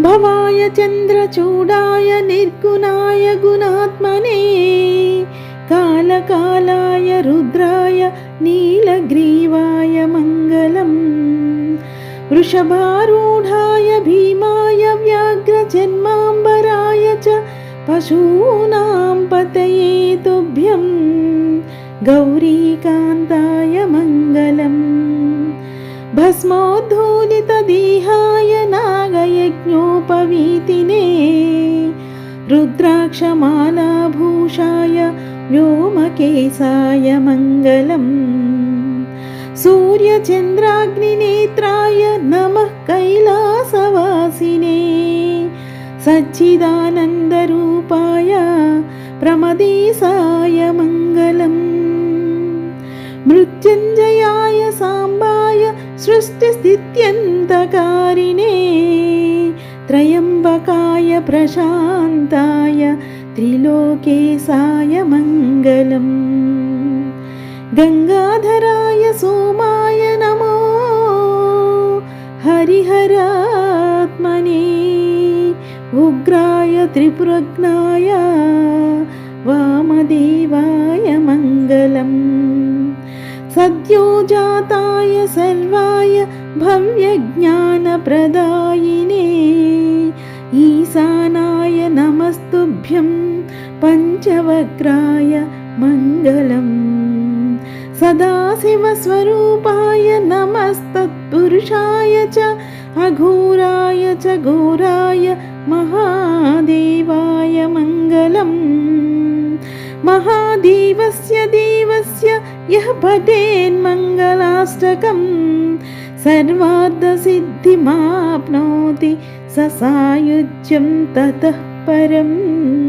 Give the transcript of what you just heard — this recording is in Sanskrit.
భవాయ చంద్రచూడాయ నిర్గుణాయ గుణాత్మనే కాలకాలాయ రుద్రాయ నీలగ్రీవాయ మంగళం వృషభారూఢాయ భీమాయ వ్యాఘ్రజన్మాంబరాయ చ పశూనాం పతయే తుభ్యం గౌరీకాంతాయ మంగళం భస్మోద్ధూలితదేహా रुद्राक्षमालाभूषाय व्योमकेशाय मङ्गलम्। सूर्यचन्द्राग्निनेत्राय नमः कैलासवासिने। सच्चिदानन्दरूपाय प्रमदेशाय मङ्गलम्। मृत्युञ्जयाय साम्बाय सृष्टिस्थित्यन्तकारिणे प्रशान्ताय त्रिलोकेशाय मङ्गलम्। गङ्गाधराय सोमाय नमो हरिहरात्मने। उग्राय त्रिपुरग्नाय वामदेवाय मङ्गलम्। सद्यो जाताय सर्वाय भव्यज्ञानप्रदायिने ईशानाय नमस्तुभ्यं पञ्चवक्राय मङ्गलम्। सदाशिवस्वरूपाय नमस्तत्पुरुषाय च अघोराय च घोराय महादेवाय मङ्गलम्। महादेवस्य देवस्य यः पठेन्मङ्गलाष्टकम् सर्वार्धसिद्धिमाप्नोति स सायुज्यं ततः परम्